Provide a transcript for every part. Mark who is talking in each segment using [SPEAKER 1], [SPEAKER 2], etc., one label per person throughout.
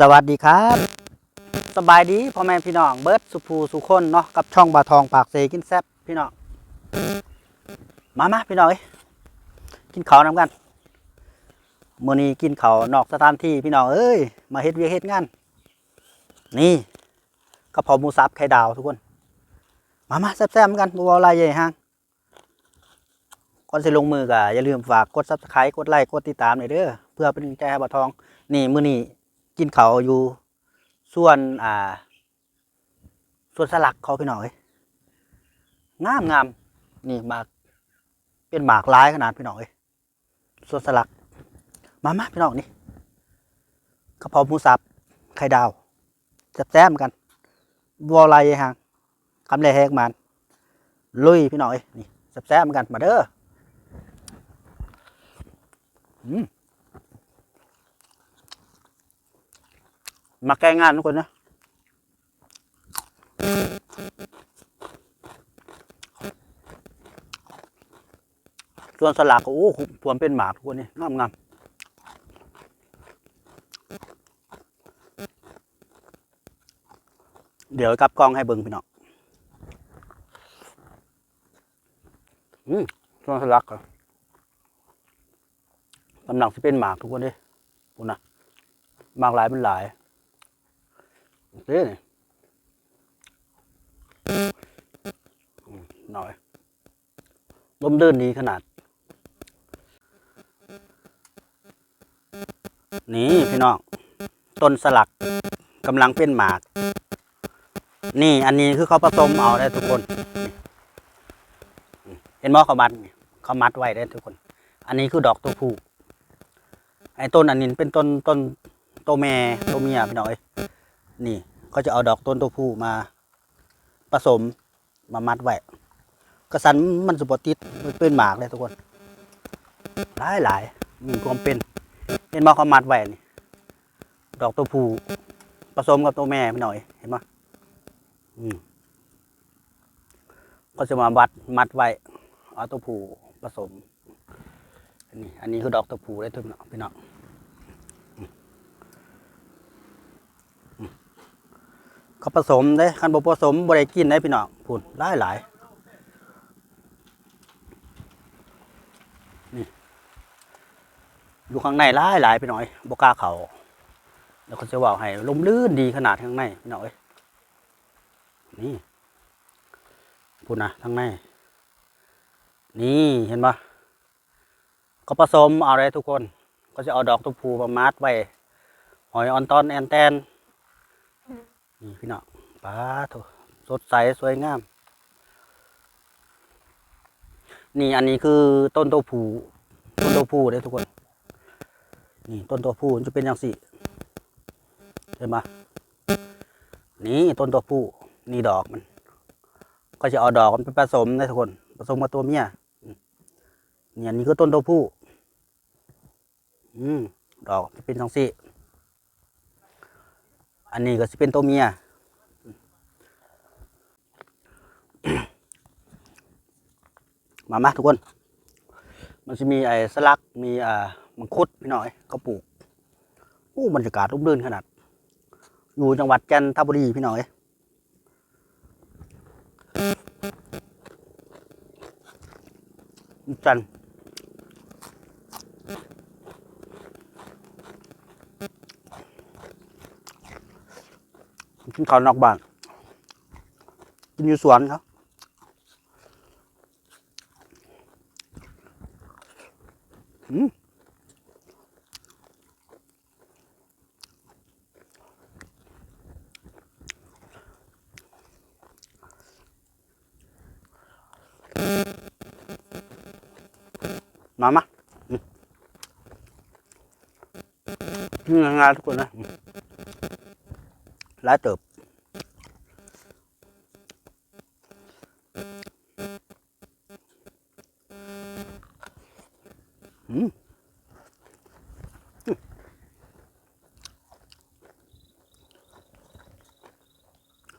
[SPEAKER 1] สวัสดีครับ สบายดีพ่อแม่พี่น้องเบิร์ดสุภูสุคนเนาะกับช่องบาทองปากเซกินแซบพี่น้องมามาพี่น้องกินข้าวนำกันมื้อนี้กินข้าวนอกสถานที่พี่น้องเอ้ยมาเฮ็ดเวียเฮ็ดงานนี่กระเพราหมูสับไข่ดาวทุกคน มามาแซ่บๆกันบัวลายใหญ่ฮางก่อนสิลงมือก็อย่าลืมฝากกด Subscribe กดไลค์กดติดตามหน่อยเด้อเพื่อเป็นใจให้บาทอง นี่มื้อนี้ กินเขาอยู่ส่วนอ่า ส่วนสลักเขาพี่น้องเอ้ยงามงามนี่หมากเป็นหมากร้ายขนาดพี่น้องเอ้ยส่วนสลัก มามาพี่น้องนี่กระเพราหมูสับไข่ดาวแซ่บๆเหมือนกันบัวลายหางคำแรกแหกมันลุยพี่น้องเอ้ยนี่แซ่บๆเหมือนกันมาเด้ออืม มาแก้งานทุกคนนะ ส่วนสลากก็โอ้โหพวมเป็นหมากทุกคนนี่งามงามเดี๋ยวกลับกล้องให้เบิ่งพี่น้องอืมส่วนสลักก็กำลังที่เป็นหมากทุกคนเด้คุณนะหมากหลายเป็นหลาย เด้นี่หน่อยลมเดินดีขนาด นี่พี่น้อง ต้นสลักกำลังเป็นหมาก นี่อันนี้คือเขาผสมเอาได้ทุกคน เห็นมอเขามัดนี่เขามัดไว้ได้ทุกคน อันนี้คือดอกตัวผู้ไอ้ต้นอันนี้เป็นต้นต้นตัวแม่ตัวเมียพี่น้องเอ้ยนี่ เขาจะเอาดอกต้นตัวผู้มาผสมมามัดไว้กระสันมันสุปติดเป็นหมากเลยทุกคน หลายหลายมีความเป็นเห็นมาเขามัดไว้นี่ดอกตัวผู้ผสมกับตัวแม่หน่อยเห็นไหมอืมก็จะมาวัดมัดไว้เอาตัวผู้ผสมอันนี้อันนี้คือดอกตัวผู้ได้ทุกเนาะพี่น้อง เขาผสมได้คันบ่ผสมบ่ได้กินได้พี่น้องพูนหลายหลายนี่อยู่ข้างในหลายหลายพี่น้อยบ่กล้าเขาแล้วก็จะว่าให้ลมลื่นดีขนาดข้างในพี่น้อยนี่พูนนะข้างใน นี่เห็นปะก็ผสมเอาได้ทุกคน ก็จะเอาดอกตุพูมามัดไว้หอยออนตอนแอนแตน นี่พี่น้องปลาโถสดใสสวยงาม นี่อันนี้คือต้นตัวผูต้นตัวผูเด้อทุกคน นี่ต้นตัวผูมันจะเป็นอย่างสี่เห็นไหมนี่ต้นตัวผูนี่ดอกมัน ก็จะเอาดอกมันไปผสมนะทุกคน ผสมกับตัวเมียอืมนี่อันนี้คือต้นตัวผูอืมดอกจะเป็นอย่างสี่ อันนี้ก็จะเป็นตัวเมีย มามาทุกคน มันจะมีไอ้สลัก มีอ่ามังคุดพี่น้อยก็ปลูกโอ้บรรยากาศร่มรื่นขนาด อยู่จังหวัดจันทบุรีพี่น้อยจันท กินข้าวนอกบ้าน กินอยู่สวนครับอืมมามาอืมกินง่ายๆทุกคนนะอืมหลายเติบ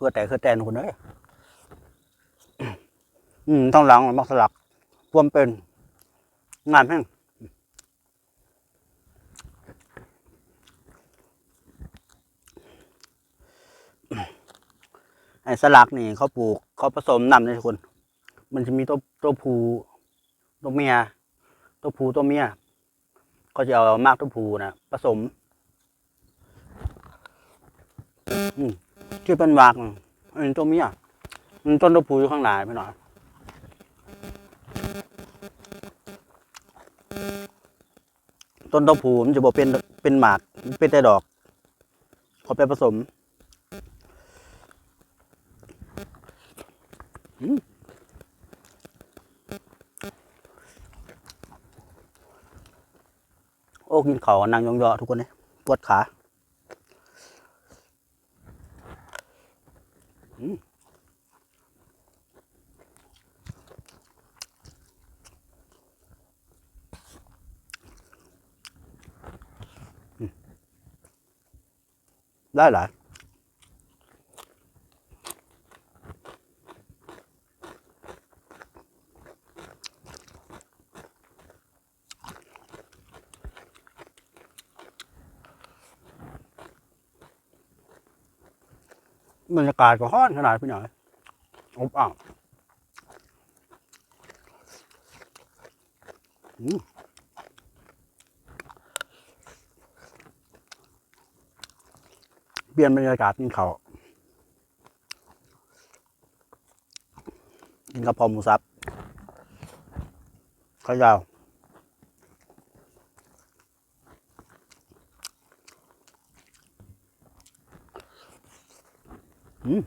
[SPEAKER 1] เพื่อแต่คือแตนหุ่นเลยอืมทั้งหลังมักสลักรวมเป็น งานแห่งไอ้สลักนี่เขาปลูกเขาผสมนำในคนมันจะมีตัวตัวผูตัวเมียตัวผูตัวเมียเขาจะเอามากตัวผูนะผสม อืม ที่เป็นวากอันนี้ตัวเมียมันต้นตัวผูอยู่ข้างหน้าไปหน่อยต้นตัวผูมันจะบอกเป็นเป็นหมากเป็นแต่ดอกเขาไปผสมโอ้กินเขาวนางยองยอทุกคนเลยปวดขา อืมอืมได้หลาย บรรยากาศก็ฮ้อนขนาดพี่หน่อยอบอ้าวเปลี่ยนบรรยากาศกินเขาวกินกระเพราหมูสับข้าวยาว อืม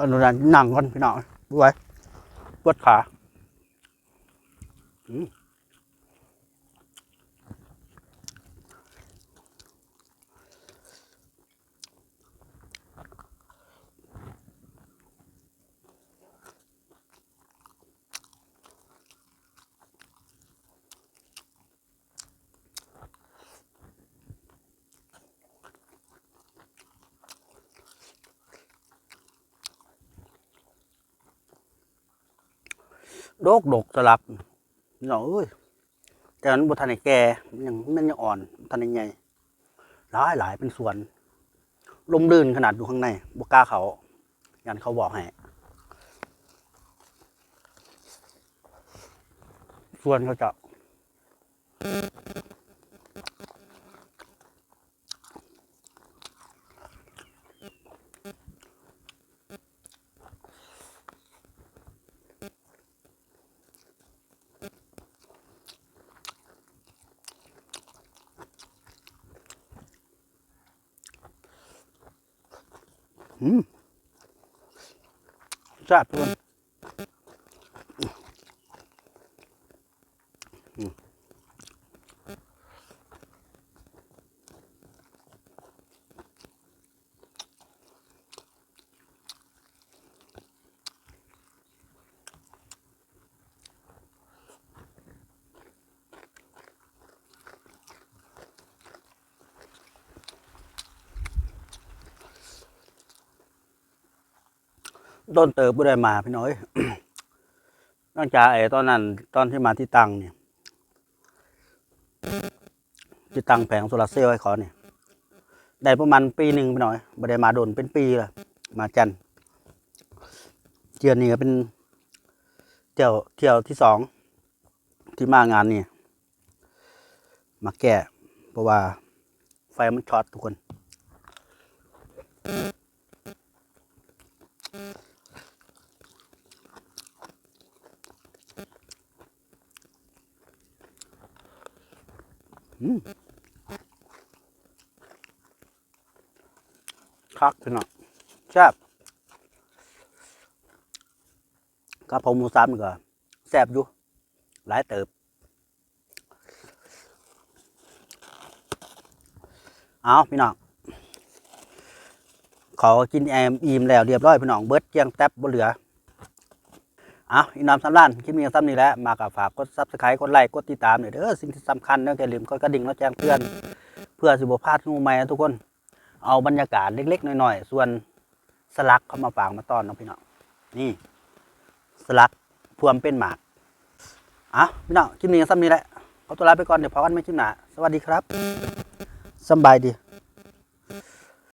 [SPEAKER 1] อนุญาตนั่งก่อนพี่น้องดูไว้ปวดขา โดกดกสลับ น้องเอ้ยแต่มันบทันในแก่มันยังมันยังอ่อนบ่ทันในใหญ่หลายหลายเป็นสวนลมลื่นขนาดอยู่ข้างในบกล้าเขายันเขาบอกให้ส่วนเขาจะ อืมแซ่บทุกคน ต้นเติบบ่ได้มาพี่น้อยนอกจากไอ้ตอนนั้น ตอนที่มาที่ตังเนี่ย ที่ตังแผงโซลาร์เซลล์ให้ขาเนี่ย ได้ประมาณปีหนึ่งพี่น้อยบ่ได้มาโดนเป็นปีละมาจันเที่ยวนี้ก็เป็นเที่ยวเที่ยวที่สองที่มางานนี่มาแก้เพราะว่าไฟมันช็อตทุกคน คักพี่น้องแซ่บกระเพราหมูสับนี่ก็แซ่บอยู่ หลายเติบ เอาพี่น้องขากินแอมอิ่มแล้วเรียบร้อยพี่น้องเบิดเกียงแทบบ่เหลือ อาอีน้ำสำล้านคลิปนี้ซ้ำนี่แหละมากับฝากกดซับสไครต์กดไลค์กดติดตามหน่อยเด้อสิ่งที่สำคัญเด้ออย่าลืมกดกระดิ่งแล้วแจ้งเตือน เพื่อสิบพลาดงูใหม่นะทุกคน เอาบรรยากาศเล็กๆหน่อยๆ ส่วนสลักเข้ามาฝากมาต้อนน้องพี่น้องนี่สลักพวมเป็นหมากอะพี่น้องคลิปนี้ซ้ำนี่แหละขอตัวลาไปก่อนเดี๋ยวพอกันไม่คลิปหน้าสวัสดีครับสบายดี